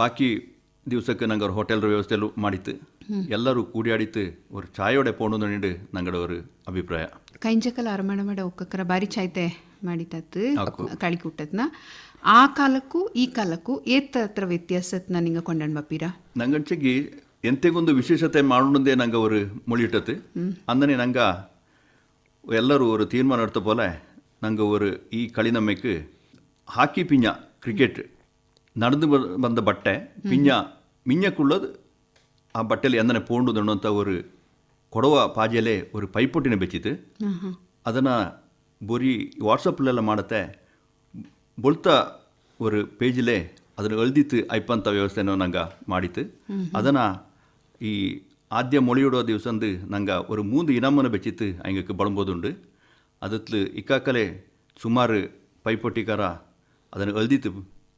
ಬಾಕಿ ದಿವಸಕ್ಕೆ ನಂಗೆ ಅವ್ರ ಹೋಟೆಲ್ ವ್ಯವಸ್ಥೆಲು ಮಾಡಿತ್ತು. ಎಲ್ಲರೂ ಕೂಡಿಯಾಡಿತ್ತು ಅವ್ರು ಚಾಯೋಡೆ ಪೋಣು ನೀಡು ನಂಗಡೆ ಅವರು ಅಭಿಪ್ರಾಯ. ಕೈಂಜಕಲ ಅರಮಣ ಮಾಡ ಒಕ್ಕಕ್ಕರ ಬಾರಿ ಚಾಯ್ತೆ ಮಾಡಿತ್ತು ಕಳಿಕೆ ಊಟದ್ನ ಆ ಕಾಲಕ್ಕೂ ಈ ಕಾಲಕ್ಕೂ ಏತ ಹತ್ರ ವ್ಯತ್ಯಾಸತ್ ನಿಂಗೆ ಕೊಂಡಣ್ ನಂಗ ನಂಗಂಚೆಗೆ ಎಂತೆಗೊಂದು ವಿಶೇಷತೆ ಮಾಡೋಣದೇ ನಂಗೆ ಅವರು ಮುಳಿಟತ್ತೆ ಅಂದನೆ ನಂಗೆ ಎಲ್ಲರೂ ஒரு தீர்மானம் எடுத்த போல நாங்க ஒரு ಈ களிநம்மைக்கு ஹாக்கி பிஞ்சா கிரிக்கெட் நடந்து ಬ- ಬಂದ ಬಟ್ಟೆ ಪಿಂಜ ಮಿಂಜಕ್ಕುಳ್ಳದು ಆ ಬಟ್ಟೆಯಲ್ಲಿ ಎಂದನೆ ಪೋಂಡು ಅನ್ನುವಂಥ ஒரு ಕೊಡವ ಪಾಜೆಲೆ ஒரு ಪೈಪೋಟಿನ ಬೆಚ್ಚಿತ್ತು ಅದನ್ನು ಬರೀ ವಾಟ್ಸಪ್ಲೆಲ್ಲ ಮಾಡುತ್ತೆ ಬೊಳ್ತ ஒரு ಪೇಜಿಲೆ ಅದನ್ನು ಎಳ್ದಿತ್ತು ಐಪಂತ ವ್ಯವಸ್ಥೆನೂ ನಂಗೆ ಮಾಡಿತ್ತು ಅದನ್ನು ಈ ಆದ್ಯ ಮೊಳಿಯಿಡೋ ದಿವಸಂದು ನಂಗೆ ஒரு ಮೂಂದು ಇನಾಮನ ಬೆಚ್ಚಿತ್ತು ಹಂಗಕ್ಕೆ ಬಳಂಬೋದುಂಡು ಅದತ್ಲು ಇಕ್ಕಾಕಲೆ ಸುಮಾರು ಪೈಪೋಟಿಕಾರ ಅದನ್ನು ಎಳ್ದಿತ್ತು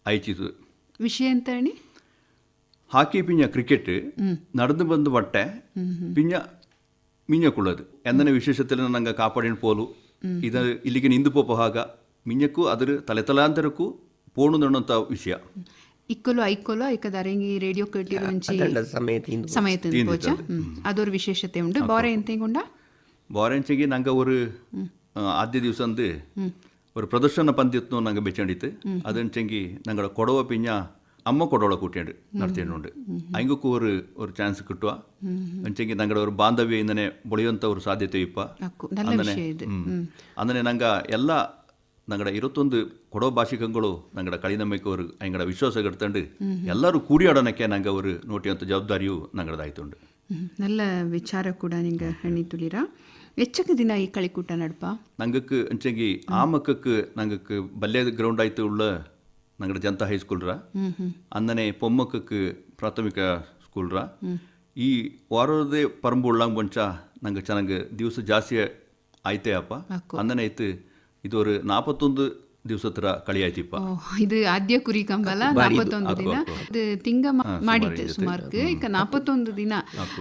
ಅಯಚಿತು ವಿಷಯ ಎಂತ ಹೇಳಿ ಹಾಕಿ ಪಿಂಜ ಕ್ರಿಕೆಟ್ ನಡೆದು ಬಂದು ಬಟ್ಟೆ ಪಿಂಜ ಮಿಂಜಕ್ಕುಳ್ಳದು ಎಂದನೇ ವಿಶೇಷತೆಲ್ಲ ನಂಗೆ ಕಾಪಾಡಿನ ಪೋಲು ಇದು ಇಲ್ಲಿಗೆ ನಿಂದು ಪೋಪ ಹಾಗ ಮಿಂಜಕ್ಕೂ ಅದರ ತಲೆತಲಾಂತರಕ್ಕೂ ಪೋಣು ಅನ್ನುವಂಥ ವಿಷಯ ಇಕ್ಕಲು ಐಕ್ಕಲು ಐಕದಾರಂಗಿ ರೇಡಿಯೋ ಕಟ್ಟಿದ ಮುಂಚೆ ಸಮಯ ತಿಂದು ಪೋಚ ಅದೊರು ವಿಶೇಷತೆ ಉಂಡು ಬಾರ ಎಂತೆಗುಂಡ ಬಾರೆಂಚಿಗೆ ನಂಗೆ ஒரு ಆದ್ಯ ದಿವಸ ಅಂದು ஒரு பிரதர்ஷன பந்தியத்னு நாங்கள் பெச்சண்டித்து அதுன்ச்செங்கி ഞങ്ങളുടെ கொடவை பிஞ்சா അമ്മ കൊടവളെ കൂട്ടിയുണ്ട് നടത്തിയിട്ടുണ്ട് അതിങ്ങൾക്ക് ഒരു ഒരു ചാൻസ് കിട്ടുക എന്നുവെച്ചെങ്കിൽ ഞങ്ങളുടെ ഒരു ബാന്ധവ്യ ഇങ്ങനെ പൊളിയന്ത ഒരു സാധ്യത ഇപ്പം അങ്ങനെ അങ്ങനെ ഞങ്ങൾ എല്ലാ ಹ್ಮ್. ಅಂದನೆ ನಂಗ ಎಲ್ಲ ನಂಗಡ ಇರುತ್ತೊಂದು ಕೊಡೋ ಭಾಷಿಕಗಳು ನಂಗಡ ಕಳಿನಮ್ಮಕ್ಕೆ ಅವರು ಅಂಗಡ ವಿಶ್ವಾಸ ಗಡ್ತಂಡು ಎಲ್ಲರೂ ಕೂಡಿಯಾಡೋಣಕ್ಕೆ ನಂಗೆ ಅವರು ನೋಟಿಯಂಥ ಜವಾಬ್ದಾರಿಯು ನಂಗಡದಾಯ್ತುಂಡು ಹ್ಮ್. நல்ல ವಿಚಾರ ಕೂಡ ನಿಂಗೆ ಹೆಣ್ಣಿ ತುಳಿರ ಎಚ್ಚಕ ದಿನ ಈ ಕಳಿಕೂಟ ನಡ್ಪ ನಂಗಕ್ಕೆ ಅಂಚೆಂಗಿ ಆ ಮಕ್ಕಕ್ಕೆ ನಂಗಕ್ಕೆ ಬಲ್ಯ ಗ್ರೌಂಡ್ ಆಯ್ತು ಉಳ್ಳ ನಂಗಡ ಜಂತ ಹೈಸ್ಕೂಲ್ರ ಅಂದನೆ ಪೊಮ್ಮಕ್ಕಕ್ಕೆ ಪ್ರಾಥಮಿಕ ಸ್ಕೂಲ್ರ ಈ ವಾರದೇ ಪರಂಬು ಉಳ್ಳಂಗ್ ಬಂಚ ನಂಗೆ ಚೆನ್ನಾಗಿ ದಿವಸ ಜಾಸ್ತಿ ಆಯ್ತೇ ಅಪ್ಪ ಅಂದನೆ ಆಯ್ತು இது ஒரு நாற்பத்தொன்று ದಿವಸ ಹತ್ರ ಕಳಿ ಆಯ್ತಿಪ್ಪ ಓ, ಇದು ಆದ್ಯ ಕುರಿ ಕಂಬಲ ನಾಪತ್ತೊಂದು ದಿನ ಇದು ತಿಂಗ ಮ- ಮಾಡಿತ್ತು ಸುಮಾರ್ಕ್ ಇಕ ನಾಪತ್ತೊಂದು ದಿನ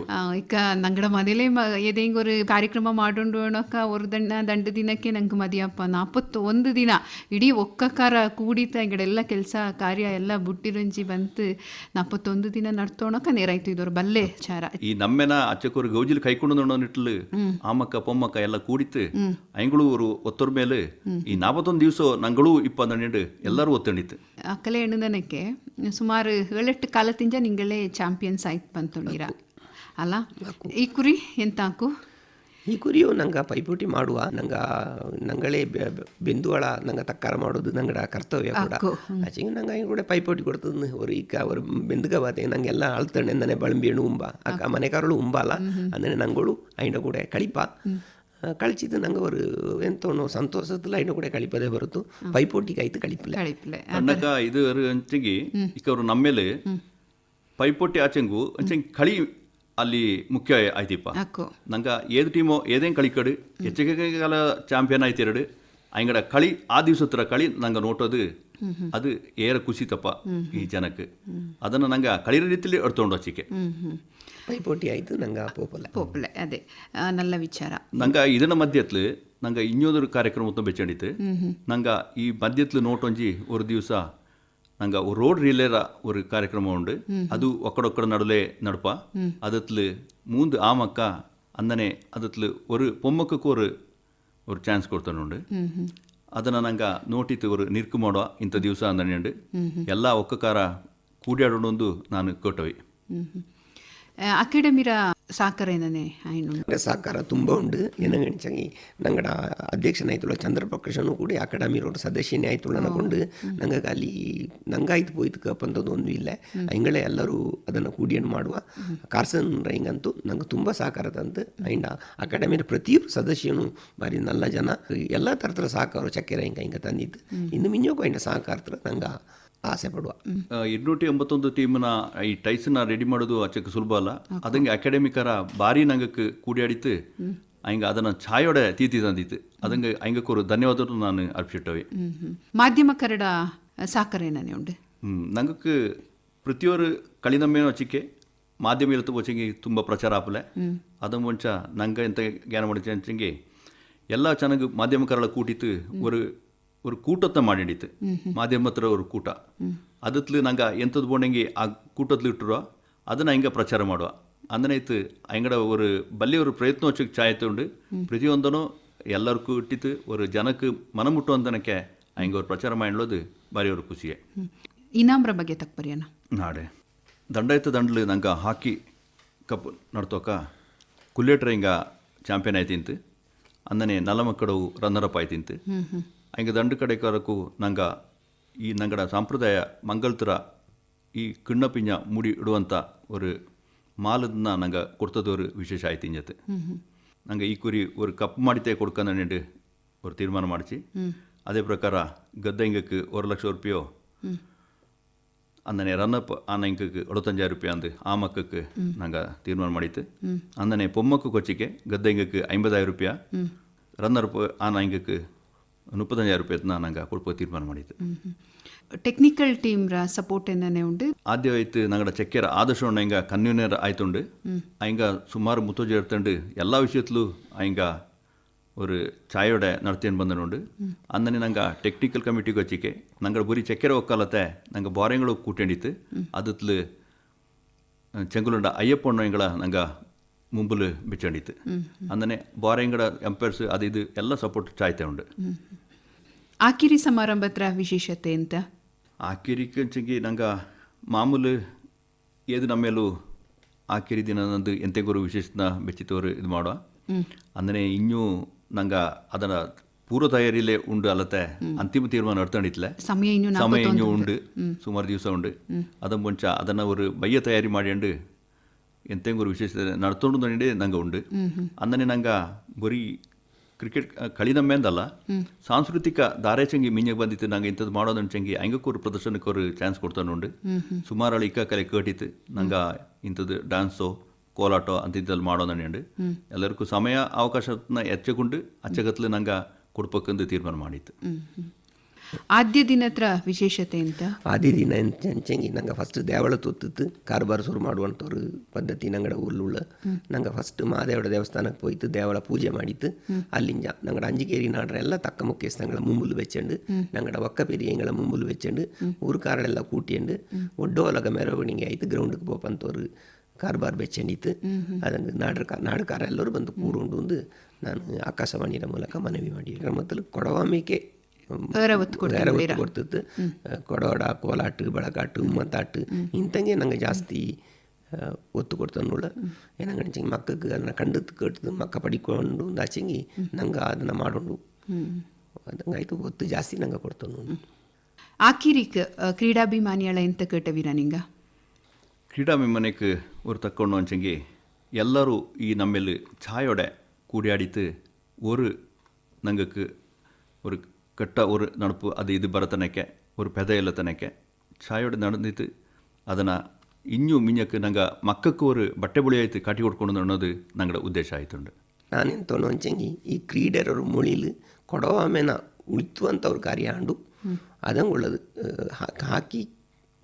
ಆ, ಇಕ ನಂಗಡ ಮನೇಲೆ ಏದೇಂಗ್ ஒரு ಕಾರ್ಯಕ್ರಮ ಮಾಡೋಣಕ ஒரு ದಂಡ ದಂಡ ದಿನಕ್ಕೆ ನಂಗೆ ಮದಿಯಪ್ಪ ನಾಪತ್ತು ಒಂದು ದಿನ ಇಡೀ ಒಕ್ಕಕಾರ ಕೂಡಿತ ಇಂಗಡೆಲ್ಲ ಕೆಲಸ ಕಾರ್ಯ ಎಲ್ಲ ಬುಟ್ಟಿರುಂಜಿ ಬಂತು ನಾಪತ್ತೊಂದು ದಿನ ನಡ್ತೋಣಕ ನೇರಾಯ್ತು ಇದೊರು ಬಲ್ಲೆ ಚಾರ ಈ ನಮ್ಮೆನ ಅಚ್ಚಕ್ಕೊರು ಗೌಜಿಲ್ ಕೈಕೊಂಡು ನಿಟ್ಲು ಆಮಕ್ಕ ಪೊಮ್ಮಕ್ಕ ಎಲ್ಲ ಕೂಡಿತ್ತು ಐಂಗಳು ஒரு ಒತ್ತೊರ್ ಮೇಲೆ ಈ ನಾಪತ್ತೊಂದು ದಿವಸ ನಂಗಳು ಇಪ್ಪತ್ತು ಎಲ್ಲರೂ ಒತ್ತಂಡಿತ್ತು ಕಲೆ ಎಣ್ಣದನಕ್ಕೆ ಸುಮಾರು ಏಳೆಟ್ಟು ಕಾಲದಿಂದ ನಿಂಗಳೇ ಚಾಂಪಿಯನ್ಸ್ ಆಯ್ತು ಬಂತೀರ ಅಲ್ಲ ಈ ಕುರಿ ಎಂತಾಕು? ಈ ಕುರಿಯು ನಂಗೆ ಪೈಪೋಟಿ ಮಾಡುವ ನಂಗೆ ನಂಗಳೇ ಬೆಂದುವಳ ನಂಗೆ ತಕ್ಕಾರ ಮಾಡೋದು ನಂಗಡ ಕರ್ತವ್ಯ ಕೂಡ. ಆಚೆಗೆ ನಂಗೆ ಅಯ್ಯ ಕೂಡ ಪೈಪೋಟಿ ಕೊಡ್ತದ ಅವ್ರು ಈಗ ಅವರು ಬೆಂದುಗ ಬಾತೆ ನಂಗೆಲ್ಲ ಅಳ್ತಣ್ಣೆ ಬಳಂಬಿ ಬಳಂಬಿಯಣ್ಣು ಉಂಬ. ಅಕ್ಕ ಮನೆಕಾರಳು ಉಂಬಾಲ ಅಂದ್ರೆ ನಂಗಳು ಐಂಡ ಕೂಡ ಕಳಿಪ. ಕಳಿಸಿದ್ದು ನಂಗೆ ಅವರು ಎಂತೋನು ಸಂತೋಷದಲ್ಲ ಇನ್ನು ಕೂಡ ಕಳಿಪದೆ ಹೊರತು ಪೈಪೋಟಿಗೆ ಆಯ್ತು ಕಳಿಪಿಲ್ಲ ಅನ್ನಕ ಇದು ಅಂಚಿಗೆ ಇಕ್ಕವರು ನಮ್ಮೇಲೆ ಪೈಪೋಟಿ ಆಚೆಂಗು ಅಂಚೆ ಕಳಿ ಅಲ್ಲಿ ಮುಖ್ಯ ಆಯ್ತಿಪ್ಪ ನಂಗೆ ಏದು ಟೀಮೋ ಏದೇನು ಕಳಿಕಡು ಹೆಚ್ಚಿಗೆ ಕಾಲ ಚಾಂಪಿಯನ್ ಆಯ್ತಿರಡು ಅಂಗಡ ಕಳಿ ಆ ದಿವಸತ್ರ ಕಳಿ ನಂಗೆ ನೋಟೋದು ಅದು ಏರ ಖುಷಿ ತಪ್ಪ ಈ ಜನಕ್ಕೆ ಅದನ್ನು ನಂಗೆ ಕಳಿಯ ರೀತಿಯಲ್ಲಿ ಎಡ್ತೊಂಡು ಹಚ್ಚಿಕೆ ಪೈಪೋಟಿ ಆಯ್ತು ನಂಗೆ ಪೋಪಲ್ಲ ಪೋಪ್ಲೆ ಅದೇ ಆ, ನಲ್ಲ ವಿಚಾರ ನಂಗೆ ಇದನ್ನ ಮಧ್ಯತ್ಲು ನಂಗೆ ಇನ್ನೊಂದು ಕಾರ್ಯಕ್ರಮ ಬೆಚ್ಚಂಡಿತ್ತು ನಂಗೆ ಈ ಮಧ್ಯತ್ಲು ನೋಟೊಂಜಿ ஒரு ದಿವಸ ನಂಗೆ ರೋಡ್ ರಿಲೇರ ஒரு ಕಾರ್ಯಕ್ರಮ ಉಂಡು ಅದು ಒಕ್ಕಡೊಕ್ಕಡ ನಡುಲೆ ನಡಪ ಅದತ್ಲು ಮೂಂದು ಆಮಕ್ಕ ಅಂದನೆ ಅದತ್ಲು ஒரு பொம்மக்கு ஒரு ஒரு ಚಾನ್ಸ್ ಕೊಡ್ತಾನುಂಡು ಅದನ್ನು ನಂಗೆ ನೋಟಿತ್ತು ஒரு ನಿರ್ಕು ಮಾಡುವ ಇಂಥ ದಿವಸ ಅಂದನೆಂಡು ಎಲ್ಲ ಒಕ್ಕಕಾರ ಕೂಡಿಯಾಡೋಣೊಂದು ನಾನು ಕೊಟ್ಟವಿ ಅಕಾಡೆಮಿರ സഹಕಾರ തന്നെ ആയിരുന്നു ಸಹಕಾರ ತುಂಬ ಉಂಡು. ಏನಂಗಣಿಚಾಗಿ ನಂಗಡ ಅಧ್ಯಕ್ಷನಾಯ್ತುಳ್ಳ ಚಂದ್ರ ಪ್ರಕಾಶನು ಕೂಡ ಅಕಾಡೆಮಿರೋಡ ಸದಸ್ಯನೇ ಆಯ್ತುಳ್ಳ ಅನ್ನಕೊಂಡು ನಂಗೆ ಅಲ್ಲಿ ನಂಗಾಯ್ತು ಪೋಯ್ತು ಕಪ್ಪಂಥದ್ದು ಒಂದು ಇಲ್ಲ. ಹಿಂಗಳೇ ಎಲ್ಲರೂ ಅದನ್ನು ಕೂಡಿಯನ್ನು ಮಾಡುವ. ಕಾರ್ಸನ್ ರೈಂಗಂತೂ ನಂಗೆ ತುಂಬ ಸಹಕಾರ ತಂದು ಅಂಡ್ ಅಕಾಡೆಮಿಯ ಪ್ರತಿಯೊಬ್ಬರು ಸದಸ್ಯನು ಬಾರಿ ನಲ್ಲ ಜನ. ಎಲ್ಲ ಥರದ ಸಹಕಾರ ಚಕ್ಕೆ ರೈಂಗ ಹಿಂಗೆ ತಂದಿತ್ತು ಇನ್ನು ಮಿಂಜೋಕು ಅಂಡ್ ಸಹಕಾರ ನಂಗೆ ಆಸೆ ಪಡುವ. ಇನ್ನೂಟಿ ಎಂಬತ್ತೊಂದು ಟೀಮ್ನ ಈ ಟೈಸನ್ನ ರೆಡಿ ಮಾಡೋದು ಅಚ್ಚಕ್ಕ ಸುಲಭ ಅಲ್ಲ. ಅದಂಗೆ ಅಕಾಡೆಮಿಕರ ಭಾರಿ ನಂಗಕ್ಕೆ ಕೂಡಿಯಾಡಿತ್ತು. ಹಂಗೆ ಅದನ್ನು ಛಾಯೋಡೆ ತೀತಿ ತಂದಿತ್ತು. ಅದಂಗೆ ಒಂದು ಧನ್ಯವಾದ ನಾನು ಅರ್ಪಿಸಿಟ್ಟವೆ. ಮಾಧ್ಯಮ ಕರಡ ಸಾಕರೆ ನಾನೇ ಉಂಡೆ ನಂಗಕ್ಕೆ ಪ್ರತಿಯೊರು ಕಳಿದಮ್ಮೇನು ಅಚ್ಚಿಕೆ ಮಾಧ್ಯಮ ಇರುತ್ತೆ ವಚಂಗೆ ತುಂಬ ಪ್ರಚಾರ ಆಪಲೆ. ಅದ ಮುಂಚ ನಂಗೆ ಎಂತ ಜ್ಞಾನ ಮಾಡಿದ ಎಲ್ಲ ಚೆನ್ನಾಗಿ ಮಾಧ್ಯಮ ಕೂಟಿತ್ತು. ಒಂದು ஒரு கூட்டத்தை ಮಾಡಿಡಿತ್ತು ಮಾಧ್ಯಮತ್ರ ஒரு ಕೂಟ ಅದತ್ಲು ನಂಗೆ ಎಂಥದ್ದು ಬೋಣಂಗೆ ಆ ಕೂಟತ್ಲು ಇಟ್ಟರು ಅದನ್ನು ಹಿಂಗೆ ಪ್ರಚಾರ ಮಾಡುವ ಅಂದ್ರೆ ಇತ್ತು ಅಂಗಡ ஒரு ಬಲ್ಲಿ ஒரு ಪ್ರಯತ್ನ ವಚ್ಚಕ್ಕೆ ಚಾಯ್ತು ಉಂಡು ಪ್ರತಿಯೊಂದನು ಎಲ್ಲರಿಗೂ ಇಟ್ಟಿತ್ತು ஒரு ಜನಕ್ಕೆ ಮನ ಮುಟ್ಟುವಂತನಕ್ಕೆ ಹಂಗೆ ಅವ್ರು ಪ್ರಚಾರ ಮಾಡೋದು ಭಾರಿ ಅವ್ರ ಖುಷಿಯೇ ಇನಾಮ್ರ ಬಗ್ಗೆ ತಕ್ಬರಿಯನ ನಾಡೆ ದಂಡಾಯ್ತು ದಂಡಲು ನಂಗೆ ಹಾಕಿ ಕಪ್ ನಡ್ತೋಕ ಕುಲ್ಲೇಟ್ರ ಹಿಂಗ ಚಾಂಪಿಯನ್ ಆಯ್ತಿಂತು ಅಂದನೆ ನಲಮಕ್ಕಡವು ರನ್ನರ್ ಅಪ್ ಆಯ್ತಿಂತು ಹಂಗೆ ದಂಡು ಕಡೆ ಕರಕು ನಂಗೆ ಈ ನಂಗಡ ಸಂಪ್ರದಾಯ ಮಂಗಲ್ತರ ಈ ಕಿಣ್ಣ ಪಿಂಜ ಮುಡಿ ಇಡುವಂಥ ஒரு ಮಾಲದನ್ನ ನಂಗೆ ಕೊಡ್ತದ ஒரு ವಿಶೇಷ ಆಯ್ತು ಇಂಜತ್ತು ನಂಗೆ ಈ ಕುರಿ ஒரு ಕಪ್ ಮಾಡಿತೆ ಕೊಡ್ಕೊಂಡು ஒரு ತೀರ್ಮಾನ ಮಾಡಿಸಿ ಅದೇ ಪ್ರಕಾರ ಗದ್ದೆ ಹಿಂಗಕ್ಕೆ ஒரு ಲಕ್ಷ ರೂಪಾಯೋ ಅಂದನೆ ರನ್ನಪ್ ಆನ ಇಂಕಕ್ಕೆ ಎಳುತ್ತಂಜಾಯಿರ ರೂಪಾಯಿ ಅಂದು ಆ ಮಕ್ಕಕ್ಕೆ ನಂಗೆ ತೀರ್ಮಾನ ಮಾಡಿತ್ತು ಅಂದನೆ ಪೊಮ್ಮಕ್ಕು ಕೊಚ್ಚಿಗೆ ಗದ್ದೆ ಇಂಗಕ್ಕೆ ಐಂಬದಾಯಿರ ಮುಪ್ಪತ್ತಂಜಾಯಿರ ರೂಪಾಯಿ ನಂಗೆ ಕೊಡ್ಪೋ ತೀರ್ಮಾನ ಮಾಡಿತ್ತು ಟೆಕ್ನಿಕಲ್ ಟೀಮ್ರ ಸಪೋರ್ಟ್ ಏನನೇ ಉಂಡು ಆದ್ಯ ಆಯ್ತು ನಂಗಡ ಚೆಕ್ಕೆರ ಆದರ್ಶ ಹಿಂಗ ಕನ್ವೀನರ್ ಆಯ್ತುಂಡು ಹಿಂಗ ಸುಮಾರು ಮುತ್ತೋಜಿ ಇರ್ತಂಡು ಎಲ್ಲ ವಿಷಯತ್ಲು ಹಿಂಗ ஒரு ಚಾಯೋಡ ನಡ್ತೇನು ಬಂದನುಂಡು ಅಂದನೆ ನಂಗೆ ಟೆಕ್ನಿಕಲ್ ಕಮಿಟಿಗೆ ಹಚ್ಚಿಕೆ ನಂಗಡ ಬರೀ ಚೆಕ್ಕೆರೆ ಒಕ್ಕಲತ್ತೆ. ನಂಗೆ ಬೋರೆಂಗಳು ಕೂಟಂಡಿತ್ತು. ಅದತ್ಲು ಚೆಂಗುಲುಂಡ ಅಯ್ಯಪ್ಪಣ್ಣ ಎಂಗಳ ನಂಗೆ ಮುಂಬಲು ಬಿಚ್ಚಂಡಿತ್ತು ಅಂದನೆ ಬೋರೆಂಗಡ ಎಂಪೈರ್ಸ್ ಅದು ಇದು ಎಲ್ಲ ಸಪೋರ್ಟ್ ಚಾಯ್ತೆ ಉಂಡು ಆಕಿರಿ ಸಮಾರಂಭದ ವಿಶೇಷತೆ ಅಂತ ಆಕಿರಿಕೆ ನಂಗೆ ಮಾಮೂಲು ಏದು ನಮ್ಮೆಲ್ಲೂ ಆಕಿರಿ ದಿನ ನಂದು ಎಂತೆಗೋರು ವಿಶೇಷನ ಮೆಚ್ಚಿತವರು ಇದು ಮಾಡುವ. ಅಂದರೆ ಇನ್ನೂ ನಂಗೆ ಅದರ ಪೂರ್ವ ತಯಾರಿಲೇ ಉಂಡು ಅಲ್ಲತ್ತೆ. ಅಂತಿಮ ತೀರ್ಮಾನ ಇಡ್ತಂಡಿತ್ಲೆ ಸಮಯ ಇನ್ನೂ ಸಮಯ ಇನ್ನೂ ಉಂಡು. ಸುಮಾರು ದಿವಸ ಉಂಡು. ಅದ ಮುಂಚ ಅದನ್ನು ಅವರು ಬಯ್ಯ ತಯಾರಿ ಮಾಡಿಂಡು ಎಂತೆಂಗೂರು ವಿಶೇಷ ನಡ್ತೊಂಡು ನಂಗೆ ಉಂಡು. ಅಂದನೆ ನಂಗೆ ಬರೀ ಕ್ರಿಕೆಟ್ ಕಳಿದ ಅಂದಲ್ಲ ಸಾಂಸ್ಕೃತಿಕ ದಾರೇಚಂಗಿ ಮಿಂಜಗೆ ಬಂದಿತ್ತು, ನಂಗೆ ಇಂಥದ್ದು ಮಾಡೋದನ್ನ ಚಂಗಿ ಹಂಗಕ್ಕೂರು ಪ್ರದರ್ಶನಕ್ಕೆ ಅವರು ಚಾನ್ಸ್ ಕೊಡ್ತಾನುಂಡು ಸುಮಾರು ಇಕ್ಕ ಕಲೆ ಕೇಟಿತ್ತು ನಂಗೆ ಇಂಥದ್ದು ಡ್ಯಾನ್ಸೋ ಕೋಲಾಟೋ ಅಂತಿದ್ದಲ್ಲಿ ಮಾಡೋದು ಎಲ್ಲರಿಗೂ ಸಮಯ, ಅವಕಾಶನ ಎಚ್ಚಕೊಂಡು ಅಚ್ಚಗತ್ಲು ನಂಗೆ ಕೊಡ್ಬೇಕಂದು ತೀರ್ಮಾನ ಮಾಡಿತ್ತು. ಆದ್ಯ ದಿನ ಹತ್ರ ವಿಶೇಷತೆ ಅಂತ ಆದಿ ದಿನ ಅಂಚೆಂಗಿ ನಂಗೆ ಫಸ್ಟ್ ದೇವಳ ತೊತ್ತಿತ್ತು ಕಾರ್ಬಾರ್ ಶುರು ಮಾಡುವಂಥವ್ರು ಪದ್ಧತಿ ನಂಗಡ ಊರ್ಲುಳ್ಳ ನಂಗೆ ಫಸ್ಟ್ ಮಾದೇವಡ ದೇವಸ್ಥಾನಕ್ಕೆ ಹೋಯ್ತು ದೇವಳ ಪೂಜೆ ಮಾಡಿತ್ತು ಅಲ್ಲಿಂಜ ನಂಗಡ ಅಂಜಿಕೇರಿ ನಾಡರೆಲ್ಲ ತಕ್ಕ ಮುಖ್ಯಸ್ಥಂಗಳ ಮುಂಬುಲು வெச்சண்டு ನಂಗಡ ஒக்க பெரியங்களை மும்புல் வெச்சண்டு ஊருக்காரெல்லாம் ಕೂಟಿಯಂಡು ஒட்டோலக மெரவணிங்க ಆಯ್ತು கிரவுண்டுக்கு போப்பந்த ಕಾರ್ಬಾರ್ ಬೆಚ್ಚಣಿತ್ತು ಅದನ್ನು ನಾಡಕ ನಾಡಕಾರ ಎಲ್ಲರೂ ಬಂದು ಕೂರುಂಡು ನಾನು ಆಕಾಶವಾಣಿಯ ಮೂಲಕ ಮನವಿ ಮಾಡಿ ಕ್ರಮದಲ್ಲಿ ಕೊಡವಾಮಿಕೆ ಬೇರೆ ಒತ್ತು ಕೊಡ್ತಿತ್ತು ಕೊಡೋಡ ಕೋಲಾಟ ಬೆಳಕಾಟು ಮತ್ತಾಟು ಇಂಥಂಗೆ ನಂಗೆ ಜಾಸ್ತಿ ಒತ್ತು ಕೊಡ್ತನ್ನುಳ್ಳ ಏನಂಗೆ ನೆನಚಂಗೆ ಮಕ್ಕಕ್ಕೆ ಅದನ್ನು ಕಂಡು ಕಟ್ಟಿದ್ದು ಮಕ್ಕ ಪಡಿಕೊಂಡು ನಾಚಂಗಿ ನಂಗೆ ಅದನ್ನು ಮಾಡೋಣ ಅದಂಗಾಯ್ತು ಒತ್ತು ಜಾಸ್ತಿ ನಂಗೆ ಕೊಡ್ತನು ஆக்கிரிக்கு ಕ್ರೀಡಾಭಿಮಾನಿಗಳ ಎಂತ ಕೇಟವೀರ ನಿಂಗ ಕ್ರೀಡಾಭಿಮಾನಕ್ಕೆ ஒரு தக்கொண்டு ಎಲ್ಲರೂ ಈ ನಮ್ಮಲ್ಲಿ ಛಾಯೋಡೆ ಕೂಡಿ கூடியாடித்து ஒரு நங்களுக்கு ஒரு ಕಟ್ಟ ஒரு ನಡಪು ಅದು ಇದು ಬರತನಕ್ಕೆ ஒரு ಪೆದ ಇಲ್ಲ ತನಕ್ಕೆ ಛಾಯೋಡೆ ನಡೆದಿತ್ತು ಅದನ್ನು ಇನ್ನೂ ಮಿಂಜಕ್ಕೆ ನಂಗೆ ಮಕ್ಕಕ್ಕೆ ஒரு ಬಟ್ಟೆ ಬುಳಿ ಆಯ್ತು ಕಾಟಿ ಕೊಡ್ಕೊಂಡು ಅನ್ನೋದು ನಂಗಡ ಉದ್ದೇಶ ಆಯ್ತುಂಡು ನಾನೆಂತವನು ಅಂಚಂಗಿ ಈ ಕ್ರೀಡೆರರು ಮೊಳಿಲು ಕೊಡೋ ಆಮೇನ ಉಳಿತುವಂಥವ್ರ ಕಾರ್ಯ ಆಂಡು ಅದಂಗೆ ಉಳ್ಳದು ಹಾಕಿ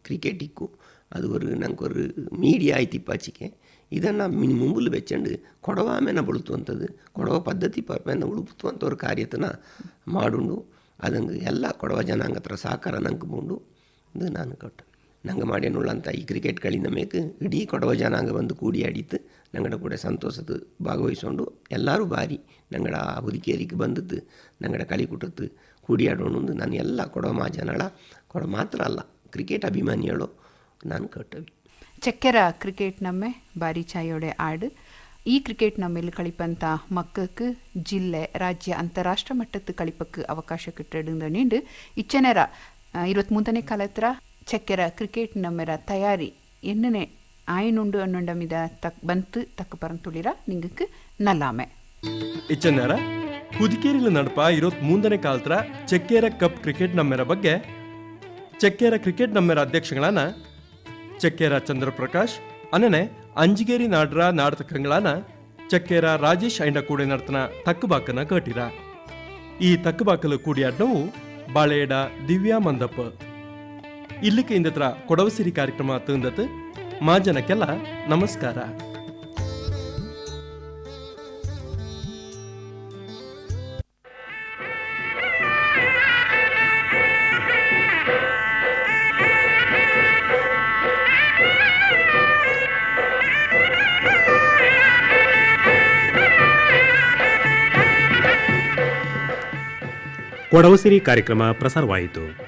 ಕ್ರಿಕೆಟಿಕ್ಕು அது ஒரு ನಂಗೆ ஒரு மீடியா ஆயிட்டு இப்பாச்சிக்கு ಇದನ್ನು ಮಿನ್ ಮುಂಬುಲು ಬೆಚ್ಚಂಡು ಕೊಡವ ಆಮೇನ ಬಳುತ್ತುವಂಥದ್ದು ಕೊಡವ ಪದ್ಧತಿ ಪರ್ಮೇನ ಉಳುಪುತ್ತುವಂಥ ஒரு ಕಾರ್ಯತನ ಮಾಡುಂಡು ಅದಂಗೆ ಎಲ್ಲ ಕೊಡವ ಜನಾಂಗ ಹತ್ರ ಸಹಕಾರ ನಂಗೆ ಬಂಡು ಇದು ನಾನು ಕೊಟ್ಟು. ನಂಗೆ ಮಾಡ್ಯನುಳ್ಳಂಥ ಈ ಕ್ರಿಕೆಟ್ ಗಳಿಂದ ಮೇಕ್ ಇಡೀ ಕೊಡವ ಜನಾಂಗ ಬಂದು ಕೂಡಿ ಆಡಿತ್ತು. ನಂಗಡ ಕೂಡ ಸಂತೋಷದ ಭಾಗವಹಿಸ್ಕೊಂಡು ಎಲ್ಲರೂ ಬಾರಿ ನಂಗಡ ಹುದಿಕೇರಿಗೆ ಬಂದದ್ದು, ನಂಗಡ ಕಲಿಕೂಟದ್ದು ಕೂಡಿ ಆಡೋಣ ನಾನು ಎಲ್ಲ ಕೊಡವ ಮಾ ಕೊಡ ಮಾತ್ರ ಅಲ್ಲ ಕ್ರಿಕೆಟ್ ಅಭಿಮಾನಿಗಳು ನಾನು ಕಟ್ಟವಿ. ಚಕ್ಕೆರ ಕ್ರಿಕೆಟ್ ನಮ್ಮೆ ಬಾರಿ ಚಾಯೋಡೆ ಆಡು. ಈ ಕ್ರಿಕೆಟ್ ನಮ್ಮ நம்மில் ಕಳಿಪಂತ ಮಕ್ಕಕ್ಕೆ ಜಿಲ್ಲೆ, ರಾಜ್ಯ, ಅಂತಾರಾಷ್ಟ್ರ ಮಟ್ಟದ ಕಳಿಪಕ್ಕೆ ಅವಕಾಶ ಕಿಟ್ಟಡಿಂದ ಇಚ್ಚನರ ಇಚ್ಚನೆರ ಕಾಲತ್ರ ಚಕ್ಕೆರ ಕ್ರಿಕೆಟ್ ನಮ್ಮೆರ ತಯಾರಿ ಎಣ್ಣನೆ ಆಯನುಂಡು ಅನ್ನೊಂಡ ಮಿದ ತಕ್ ಬಂತು ತಕ್ಕ ಪರಂತುಳಿರ ನಿಂಗಕ್ಕೆ ನಲ್ಲಾಮೆ. ಇಚ್ಚನರ ಹುದಿಕೇರಿಲ ನಡಪ ಇರೋತ್ ಮೂಂದನೇ ಕಾಲತ್ರ ಚಕ್ಕೆರ ಕಪ್ ಕ್ರಿಕೆಟ್ ನಮ್ಮೆರ ಬಗ್ಗೆ ಚಕ್ಕೆರ ಕ್ರಿಕೆಟ್ ನಮ್ಮೆರ ಅಧ್ಯಕ್ಷಗಳನ್ನ ಚಕ್ಕೆರ ಚಂದ್ರಪ್ರಕಾಶ್ ಅನ್ನನೆ ಅಂಜಿಗೇರಿ ನಾಡ್ರ ನಾಡತಕ್ಕಂಗಳಾನ ಚಕ್ಕೇರ ರಾಜೇಶ್ ಐಂಡ ಕೂಡೆ ನಡ್ತನ ತಕ್ಕಬಾಕನ ಕಟ್ಟಿರ ಈ ತಕ್ಕಬಾಕಲು ಕೂಡಿಯಾಡ್ನವು ಬಾಳೆಯಡ ದಿವ್ಯಾ ಮಂದಪ್ಪ. ಇಲ್ಲಿಗೆ ಇಂದತ್ರ ಕೊಡವಸಿರಿ ಕಾರ್ಯಕ್ರಮ ತಂದತ್ ಮಾಜನಕ್ಕೆಲ್ಲ ನಮಸ್ಕಾರ. ಕೊಡವಸಿರಿ ಕಾರ್ಯಕ್ರಮ ಪ್ರಸಾರವಾಯಿತು.